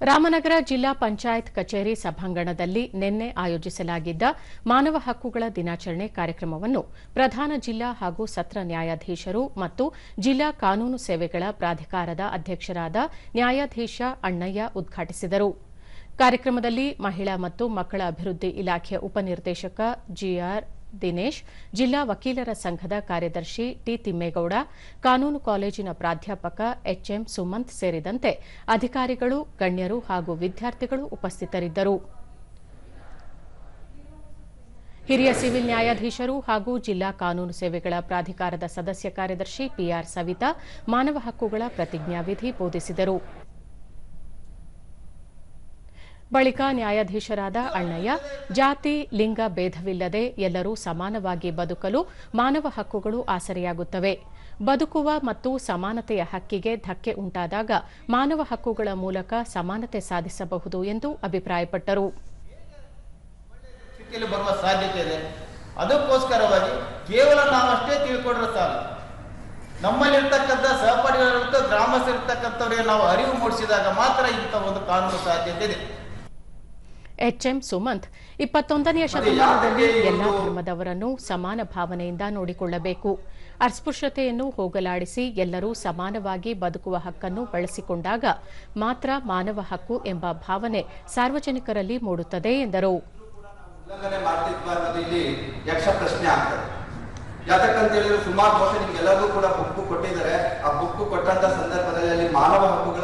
ರಾಮನಗರ ಜಿಲ್ಲಾ ಪಂಚಾಯತ್ ಕಚೇರಿ ಸಭಾಂಗಣದಲ್ಲಿ ನಿನ್ನೆ ಆಯೋಜಿಸಲಾಗಿದ್ದ ಮಾನವ ಹಕ್ಕುಗಳ ದಿನಾಚರಣೆ ಕಾರ್ಯಕ್ರಮವನ್ನು ಪ್ರಧಾನ ಜಿಲ್ಲಾ ಹಾಗೂ ಸತ್ರ ನ್ಯಾಯಾಧೀಶರು ಮತ್ತು ಜಿಲ್ಲಾ ಕಾನೂನು ಸೇವೆಗಳ ಪ್ರಾಧಿಕಾರದ ಅಧ್ಯಕ್ಷರಾದ ನ್ಯಾಯಾಧೀಶ ಅಣ್ಣಯ್ಯ ಉದ್ಘಾಟಿಸಿದರು. ಕಾರ್ಯಕ್ರಮದಲ್ಲಿ ಮಹಿಳಾ ಮತ್ತು ಮಕ್ಕಳ ಅಭಿವೃದ್ಧಿ ಇಲಾಖೆಯ ಉಪನಿರ್ದೇಶಕ ಜಿಆರ್ ದಿನೇಶ್, ಜಿಲ್ಲಾ ವಕೀಲರ ಸಂಘದ ಕಾರ್ಯದರ್ಶಿ ಟಿ ತಿಮ್ಮೇಗೌಡ, ಕಾನೂನು ಕಾಲೇಜಿನ ಪ್ರಾಧ್ಯಾಪಕ ಎಚ್ಎಂ ಸುಮಂತ್ ಸೇರಿದಂತೆ ಅಧಿಕಾರಿಗಳು, ಗಣ್ಯರು ಹಾಗೂ ವಿದ್ಯಾರ್ಥಿಗಳು ಉಪಸ್ಥಿತರಿದ್ದರು. ಹಿರಿಯ ಸಿವಿಲ್ ನ್ಯಾಯಾಧೀಶರು ಹಾಗೂ ಜಿಲ್ಲಾ ಕಾನೂನು ಸೇವೆಗಳ ಪ್ರಾಧಿಕಾರದ ಸದಸ್ಯ ಕಾರ್ಯದರ್ಶಿ ಪಿಆರ್ ಸವಿತಾ ಮಾನವ ಹಕ್ಕುಗಳ ಪ್ರತಿಜ್ಞಾವಿಧಿ ಬೋಧಿಸಿದರು. ಬಳಿಕ ನ್ಯಾಯಾಧೀಶರಾದ ಅಣ್ಣಯ್ಯ, ಜಾತಿ, ಲಿಂಗ ಭೇದವಿಲ್ಲದೆ ಎಲ್ಲರೂ ಸಮಾನವಾಗಿ ಬದುಕಲು ಮಾನವ ಹಕ್ಕುಗಳು ಆಸರೆಯಾಗುತ್ತವೆ. ಬದುಕುವ ಮತ್ತು ಸಮಾನತೆಯ ಹಕ್ಕಿಗೆ ಧಕ್ಕೆ ಉಂಟಾದಾಗ ಮಾನವ ಹಕ್ಕುಗಳ ಮೂಲಕ ಸಮಾನತೆ ಸಾಧಿಸಬಹುದು ಎಂದು ಅಭಿಪ್ರಾಯಪಟ್ಟರು. ಬರುವ ಸಾಧ್ಯತೆ ಇದೆ. ಅದಕ್ಕೋಸ್ಕರವಾಗಿ ಕೇವಲ ನಾವಷ್ಟೇ ನಮ್ಮಲ್ಲಿರ್ತಕ್ಕಂಥ ಸಹಪಾಠಿಗಳಿರ್ತ ಗ್ರಾಮಸ್ಥರಿರ್ತಕ್ಕಂಥವ್ರಿಗೆ ನಾವು ಅರಿವು ಮೂಡಿಸಿದಾಗ ಮಾತ್ರ ಇಂಥ ಒಂದು ಕಾನೂನು ಸಾಧ್ಯತೆ ಇದೆ. ಎಚ್ಎಂ ಸುಮಂತ್ ಇಪ್ಪತ್ತೊಂದನೆಯ ಶತಮಾನದಲ್ಲಿ ಎಲ್ಲ ಧರ್ಮದವರನ್ನು ಸಮಾನ ಭಾವನೆಯಿಂದ ನೋಡಿಕೊಳ್ಳಬೇಕು. ಅಸ್ಪೃಶ್ಯತೆಯನ್ನು ಹೋಗಲಾಡಿಸಿ ಎಲ್ಲರೂ ಸಮಾನವಾಗಿ ಬದುಕುವ ಹಕ್ಕನ್ನು ಬಳಸಿಕೊಂಡಾಗ ಮಾತ್ರ ಮಾನವ ಹಕ್ಕು ಎಂಬ ಭಾವನೆ ಸಾರ್ವಜನಿಕರಲ್ಲಿ ಮೂಡುತ್ತದೆ ಎಂದರು. ಯಾತಕ್ಕಂತ ಹೇಳಿದ್ರೆ ಸುಮಾರು ಬಹುಶಃ ನಿಮ್ಗೆಲ್ಲರಿಗೂ ಕೂಡ ಬುಕ್ ಕೊಟ್ಟಿದ್ದಾರೆ. ಆ ಬುಕ್ ಕೊಟ್ಟಂತ ಸಂದರ್ಭದಲ್ಲಿ ಮಾನವ ಹಕ್ಕುಗಳ